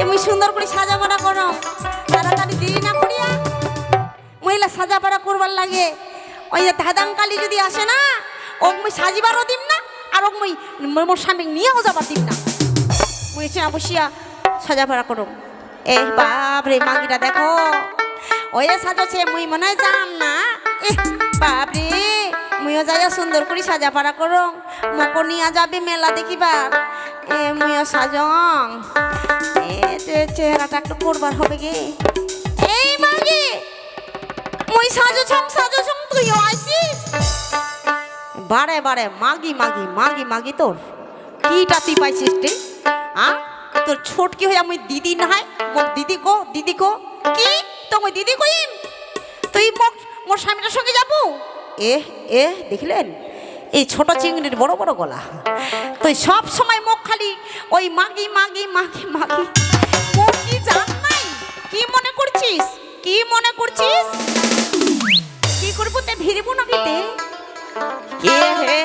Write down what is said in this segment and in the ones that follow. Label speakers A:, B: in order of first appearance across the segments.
A: এমনি সুন্দর করে সাজা বাড়া করো। তাড়াতাড়ি দেরি না করিয়া মহিলা সাজা বাড়া করবার লাগে। ওই যে ধাদাঙ্কালি যদি আসে না মুই সাজিবারও দিম না, আর মুই মোর স্বামী নিয়েও যাবার দিম না। মুই এসে বসিয়া সাজা বাড়া করো। এ বাপ রে মাগিটা দেখো ওই সাজাছে, মুই মনে হয় যাম না। এ বাপ রে, মুইও যাইয়া সুন্দর করে সাজা পাড়া করো। মকো নিয়া যাবে মেলা দেখিবার। এ, মুইও সাজং। এ চেহারাটা একটু করবার হবে গে। এই মাগি মুই সাজছং সাজছং তুইও আসিস বারে বারে মাগি মাগি মাগি মাগি তোর। কিটা তুই পাইছিস রে? আ? তোর ছোট কি হয়ে আমি দিদি না হয় দিদি কো দিদি কো। কি? তো মই দিদি কইম? তুই মোক, মোর স্বামীটার সঙ্গে যাব? এ এ, দেখলেন? এই ছোট চিংড়ির বড় বড় গলা। তুই সব সময় মুখ খালি ওই মাগি মাগি মাগি মাগি কি মনে করছিস? কি মনে করছিস? কি করব তে ভিড়বো না কিতে কে হে?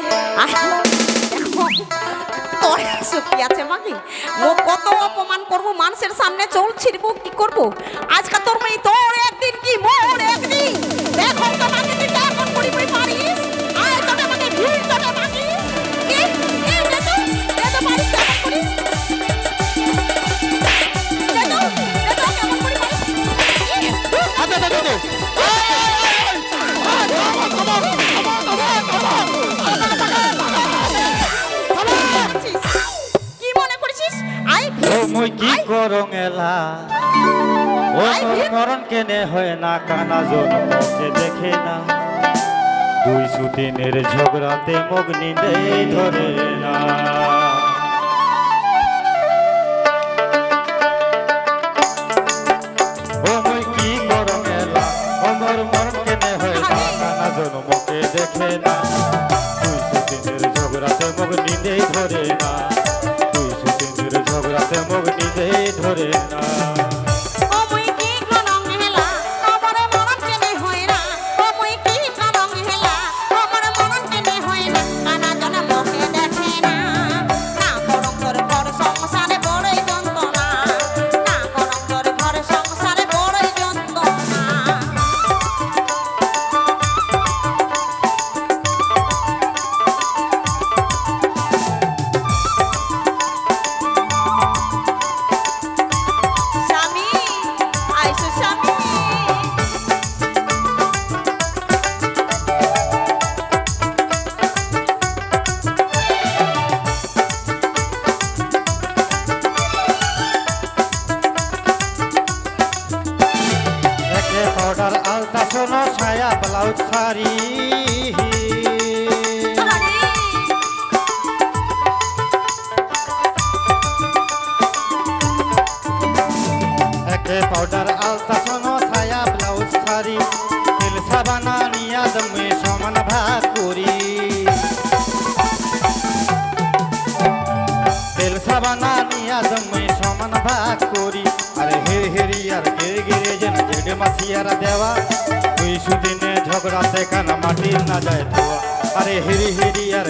A: তোর শক্তি আছে কত অপমান করব, মানুষের সামনে চল ছিড়বো কি করব? আজকে তোর মেয়ে তোর মই কি করং
B: এলা? ও। মরণ কেনে হয় না কানা জন্মকে দেখে না? দুই সুদিনের ঝগড়াতে মগ্নি দেই ধরে না। তেল সাবানা নিয়া দমে সমান ভাগ করি। আরে হেরি আর গিরে গিরে যেন জেডে মাসিয়ার দেওয়া। দুই সুদিনে ঝগড়াতে কানা মাটির না যায় ধোয়া। আরে হেরি হেরি আর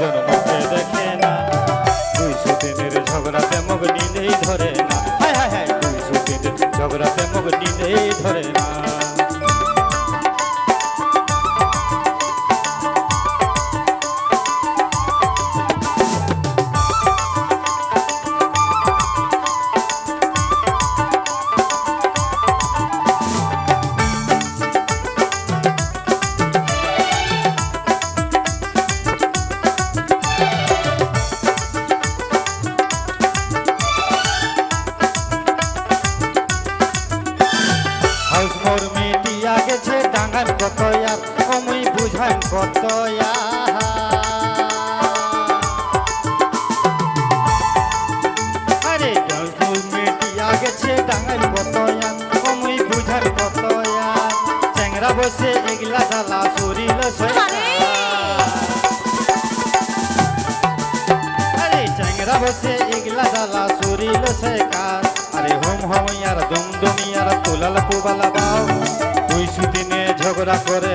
B: জন্মকে দেখে না। দুই সুদিনের ঝগড়াতে মগ্নি নিলেই ধরে না। মুই বুঝাই কত চেংরা বসে এগলা জ্বালা শরীর
A: আরে!
B: চেংরা বসে এগলা জ্বালা শরীর শেখার আরে হোম হোম ইয়ার দুম দুম ইয়ার তুলাল পুবালা দুই সুদিনে ঝগড়া করে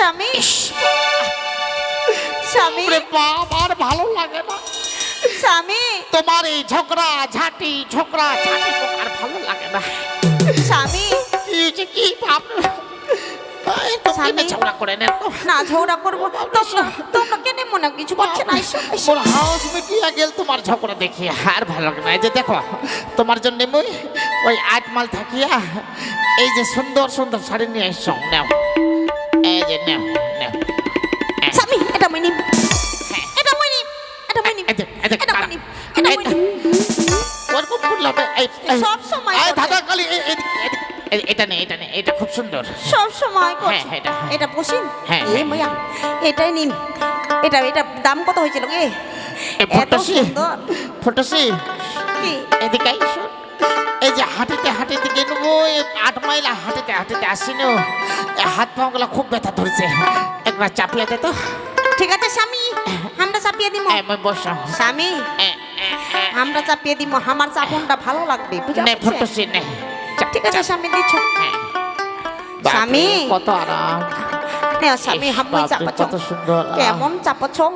A: স্বামী স্বামী।
C: বাপ আর ভালো লাগে না।
A: স্বামী।
C: তোমার এই ঝগড়া ঝাঁটি ঝগড়া ঝাঁটি আর ভালো লাগে না।
A: স্বামী।
C: কি হয়েছে কি ভাব।
A: না ঝগড়া করব। তোমরা কেন মনে কিছু করছে না
C: হাউস মিটিয়া গেল তোমার ঝগড়া দেখি। আর ভালো লাগে না। এই যে দেখো তোমার জন্য ওই আট মাল থাকিয়া এই যে সুন্দর সুন্দর শাড়ি নিয়ে এসছো নাও। এই যে নাও নাও
A: স্বামী এটা মই নিম
C: হ্যাঁ।
A: এটা মই নিম এটা মই নিম
C: এই যে, এই যে,
A: এটা মই নিম এটা মই নিম
C: ওরকম ফুল হবে এই এই-
A: সব সময়
C: এই দাদা কালি এই- এই- এই- এই- এটা নেই এটা নেই এটা খুব সুন্দর
A: সব সময়
C: হ্যাঁ, এটা, হ্যাঁ।
A: এটা
C: হ্যাঁ,
A: এই
C: হ্যাঁ।
A: এটাই নিন এটা এটা দাম কত হয়েছিল গে
C: ফটোসি ফটোসি এদিকে এই যে হাঁটিতে হাঁটিতে গেল আট মাইলা হাঁটিতে হাঁটিতে আসিনো। হাত পাগুলো খুব ব্যথা ধরেছে। একবার চাপিয়ে দে তো।
A: ঠিক আছে স্বামী। আমরা চাপিয়ে দিব
C: বসো।
A: স্বামী আমরা চাপিয়ে দিব আমার চাপনটা ভালো লাগবে ঠিক আছে স্বামী দিচ্ছ।
C: হ্যাঁ।
A: স্বামী।
C: কত আরাম।
A: স্বামী কেমন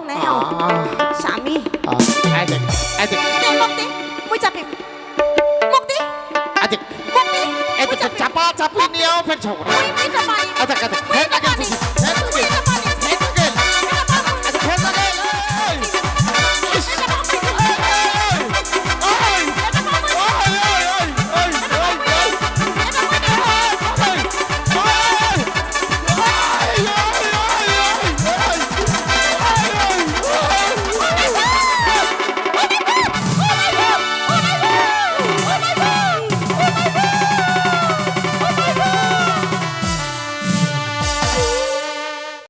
A: নেও
C: আহ,
A: স্বামী।
C: দেখ, দেখ,
A: মুই
C: দেখ, চাপা চাপি নিয়েও ফের ঝগড়া
A: মুই মুই